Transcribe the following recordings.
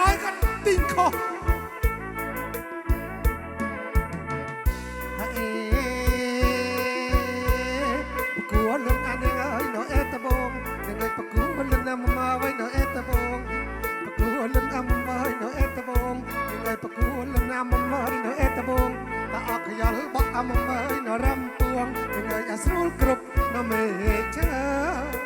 ណាមិនអោយក៏ទីងខុសហេប្រគួរលឹងអានេះអើយនៅអេតបងនឹងឲ្យប្រគួរលឹងណាមកໄว้នៅអេតបងប្រគួរលឹងអំមើយនៅអេតបងនឹងឲ្យប្រគួរលឹងណាមមើយនៅអេតបងតអកខ្យល់បក់អំមើយនៅរំពួងនឹងឲ្យអាស្រួលគ្រប់នៅមេឈើហាច់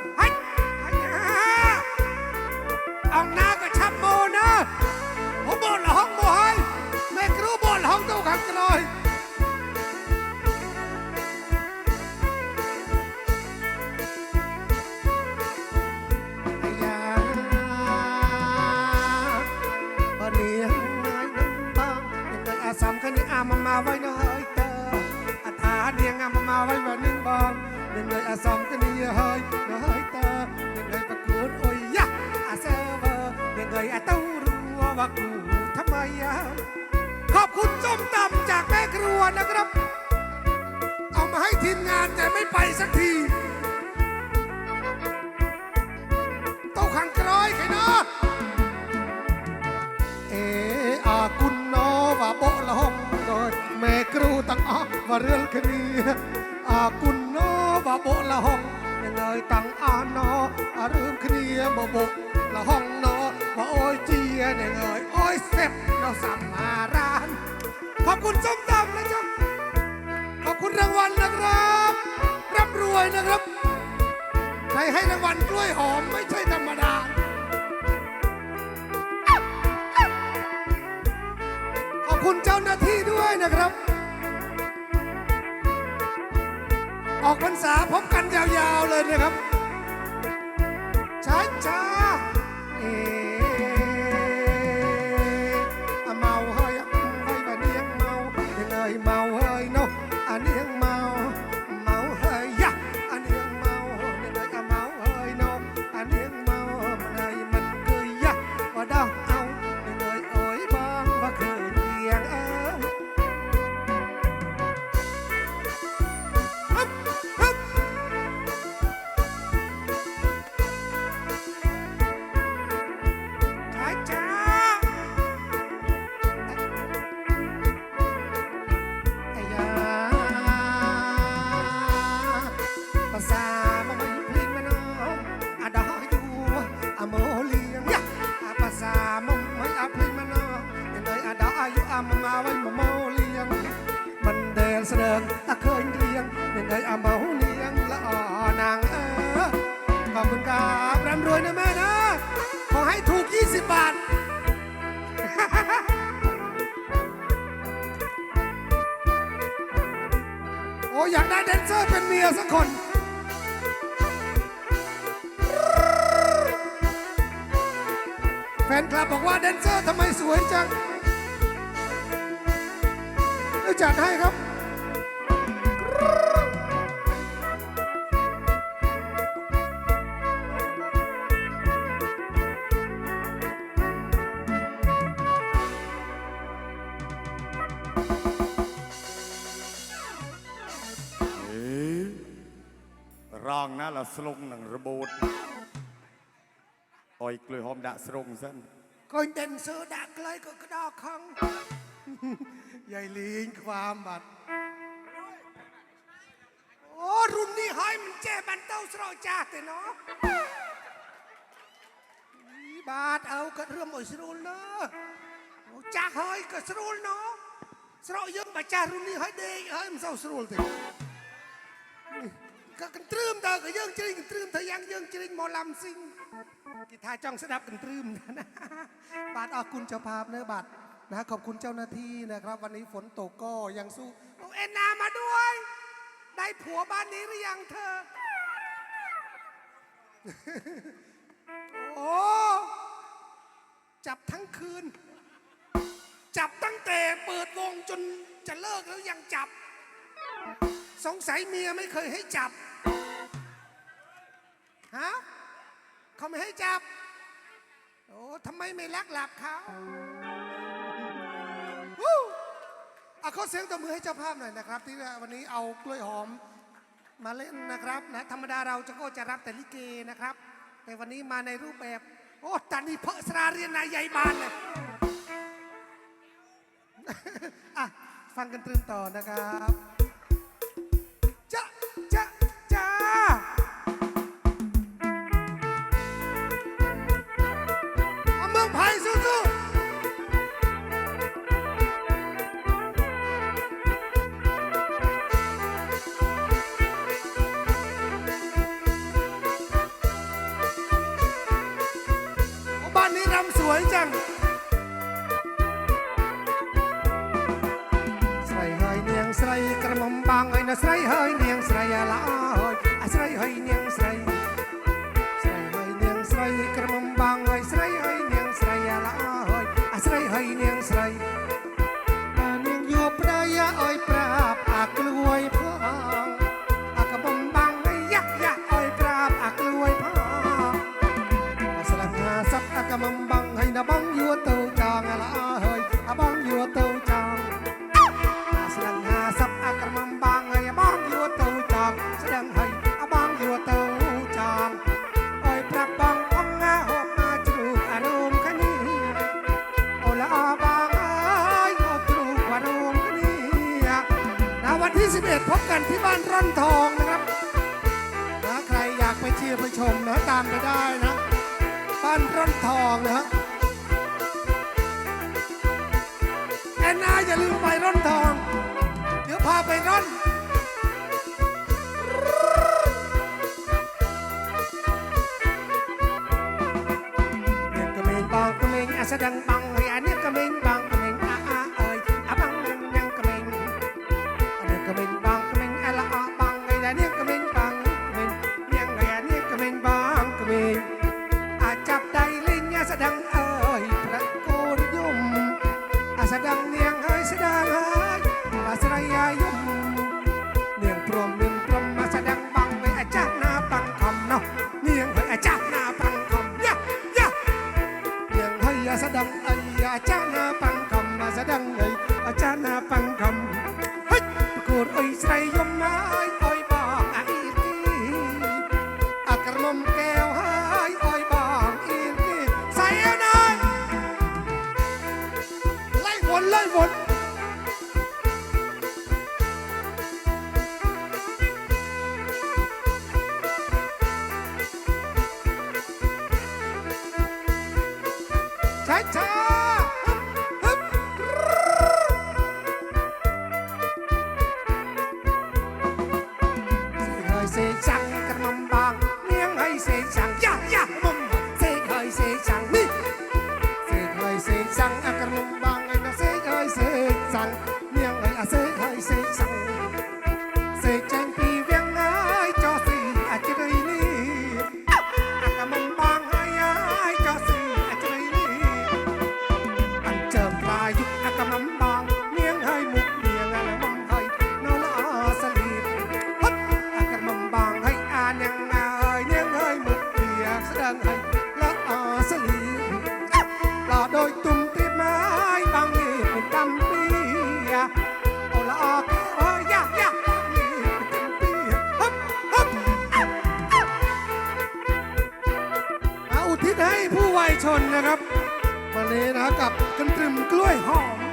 ว่ากูทำไมอะขอบคุณส้มตำจากแม่ครัวนะครับ เอามาให้ทีมงานแต่ไม่ไปสักทีเต้าขังกร้อยใครเนาะเออาคุนนอว่าโบละหงโดยแม่ครูตั้งออกว่าเรื่องคดีอาคุนนอว่าโบละหง ยังไงตั้งอานอาเรื่องคดีบ่บกละหงนอว่าโอ้ยเจียยังไงโอ้ยเซ็บเราสัมมารานขอบคุณส้มตำนะจ๊ะขอบคุณรางวัลนะครับร่ำรวยนะครับใครให้รางวัลกล้วยหอมไม่ใช่ธรรมดาขอบคุณเจ้าหน้าที่ด้วยนะครับ ออกพรรษาพบกันยาวๆเลยนะครับช้าช้าๆ สดงอะเคยเรียงยังไงอะเมาเลียงละอ่อนางเออขอบคุณครับร่ำรวยนะแม่นะขอให้ถูก 20 บาทโอ้อยากได้แดนเซอร์เป็นเมียสักคนแฟนคลับบอกว่าแดนเซอร์ทำไมสวยจังเดี๋ยวจัดให้ครับ ស្លុងនឹងរបូតអុយក្លុយហមដាក់ស្រុងសិនឃើញតែសើដាក់ក្លុយក៏ក្តោខឹងយាយលីងខ្វាមបាត់អូរុននេះហើយមិនចេះបានទៅស្រោចាស់ទេណោះបាទអើគាត់រឹមឲ្យស្រួលណោះអូចាស់ហើយក៏ស្រួលណោះស្រោយើងបើចាស់រុននេះហើយដេកហើយមិនសូវស្រួលទេ กันตรึมเตอก็ยังจริงตรึมเธอยังยังจริงหมอลำซิงกีตาจ้องสนับกันตรึมนะบาทออกคุณเจ้าภาพเนื้อบัตรนะขอบคุณเจ้าหน้าที่นะครับ วันนี้ฝนตกก็ยังสู้เอ็นนามาด้วย ได้ผัวบ้านนี้หรือยังเธอ โอ้จับทั้งคืน จับตั้งแต่เปิดวงจนจะเลิกแล้วยังจับ สงสัยเมียไม่เคยให้จับ ฮะเขาไม่ให้จับ โอ้ทำไมไม่ลักหลับเขาวู้ขอเสียงตบมือให้เจ้าภาพหน่อยนะครับ ที่วันนี้เอากล้วยหอมมาเล่นนะครับนะธรรมดาเราจะก็จะรับแต่ลิเกนะครับ แต่วันนี้มาในรูปแบบ โอ้ตันนี่เพอสราเรียนนายใหญ่บานเลยอะฟังกันตรึมต่อนะครับ กอากำมบังให้นะบังยัวเต้าจางอะละอาเฮยอะบังยัวเต้าจางสลังหาสักอากำมำบังให้อะบังยัวเต้าจางแสดงให้อะบังยัวเต้าจางโอ้ยพระบังอังอาหอบมาจรูกอารมณ์คันนี้โอละอาบังเอ้ยโอจรูกอารมณ์คันนี้นะวันที่ 11 พบกันที่บ้านร่อนทองนะครับนะใครอยากไปเชียร์ไปชมนะตามไปได้นะานร่อนทองนะฮะแอนนาอย่าลืมไปร่อนทอง เดี๋ยวพาไปร่อนเนี่ยกระเมงบางกระเมงอาสดังบังเฮ้ยอันเนี้ยกระเมงบางกระเมง ช้า ทิศให้ผู้วัยชนนะครับวันนี้นะกับกันตรึมกล้วยหอม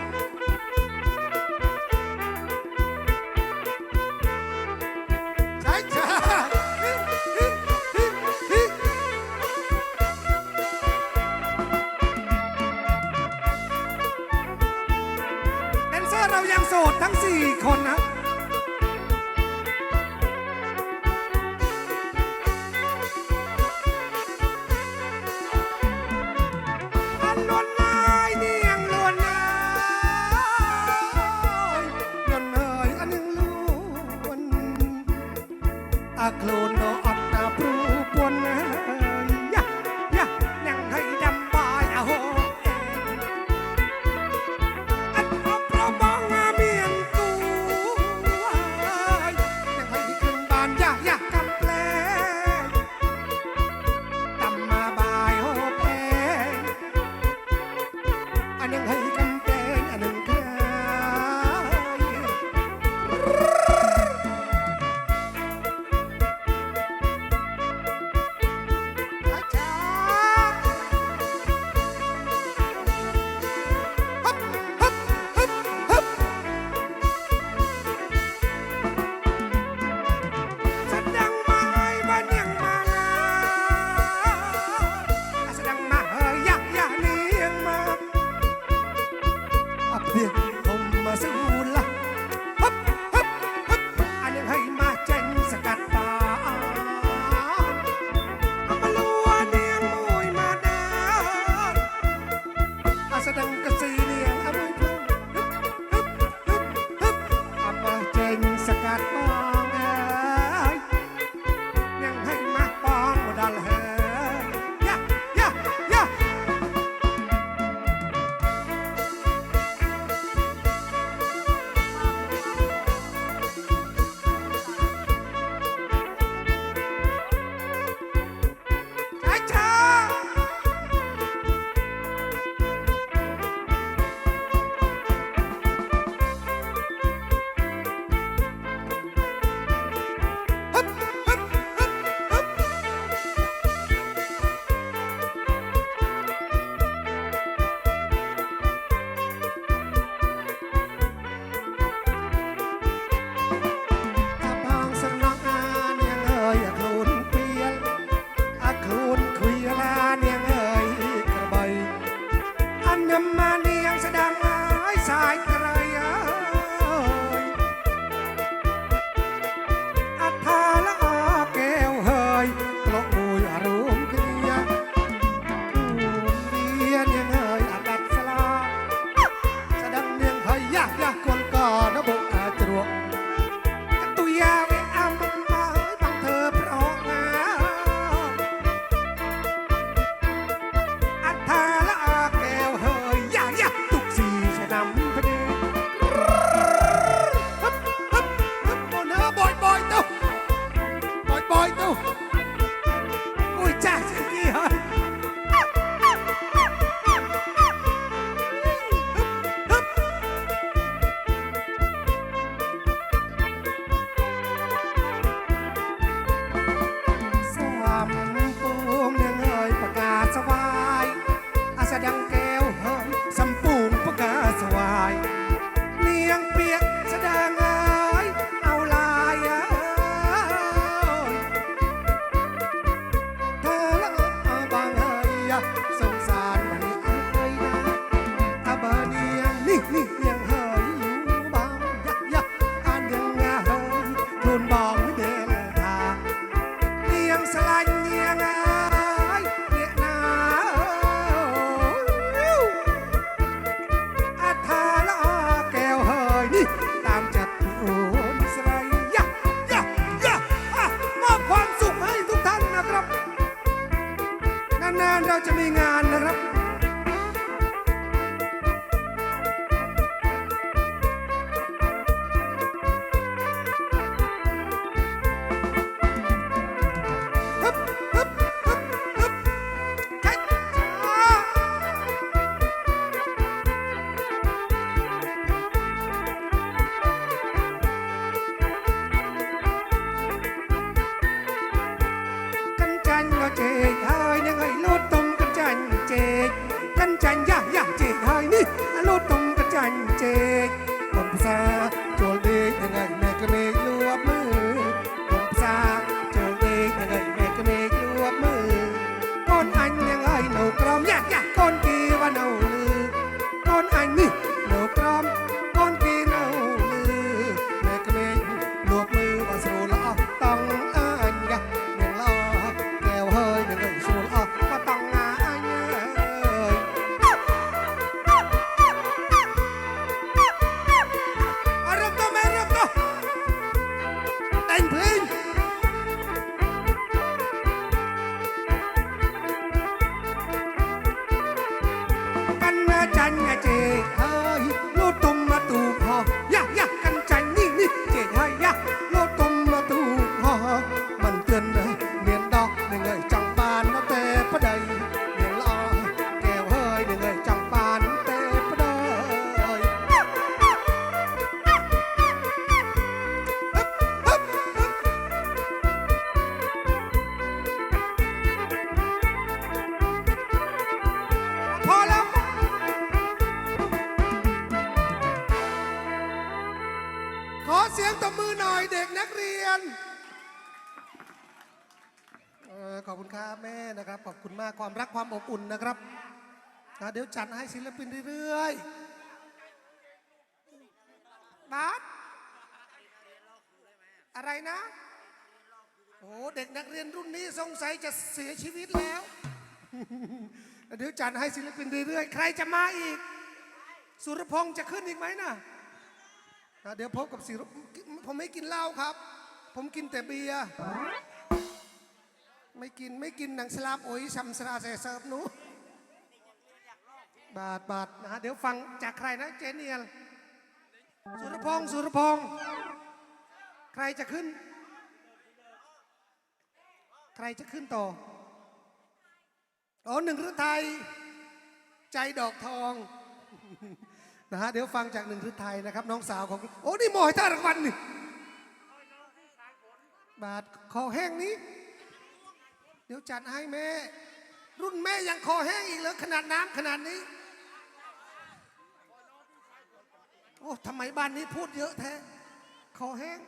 เราจะมีงานนะครับ กันกันก็เจ๊ยเฮ้ยยังไงลูดตัว จกกันจันยะยะเจ๊ไทยนี่อารมณ์ตรงกันจันเจก อบอุ่นนะครับเดี๋ยวจัดให้ศิลปินเรื่อยๆบาสอะไรนะ โอ้เด็กนักเรียนรุ่นนี้สงสัยจะเสียชีวิตแล้ว เดี๋ยวจัดให้ศิลปินเรื่อยๆ ใครจะมาอีก สุรพงษ์จะขึ้นอีกไหมนะะเดี๋ยวพบกับศิลผมไม่กินเหล้าครับ ผมกินแต่เบียร์ ไม่กินไม่กินหนังสลามโอ้ยชัมสราเซเซิร์ฟหนูบาทบาทนะฮะเดี๋ยวฟังจากใครนะเจเนียลสุรพงษ์สุรพงษ์ใครจะขึ้น ใครจะขึ้นต่ออ๋อหนึ่งฤทัยใจดอกทองนะฮะเดี๋ยวฟังจากหนึ่งฤทัยนะครับ น้องสาวของโอ้นี่หมอยท่ารางวัลนี่บาทคอแห้งนี้เดี๋ยวจัดให้แม่ รุ่นแม่ยังคอแห้งอีกเหรอขนาดน้ำขนาดนี้ โอ้ทำไมบ้านนี้พูดเยอะแท้คอแห้ง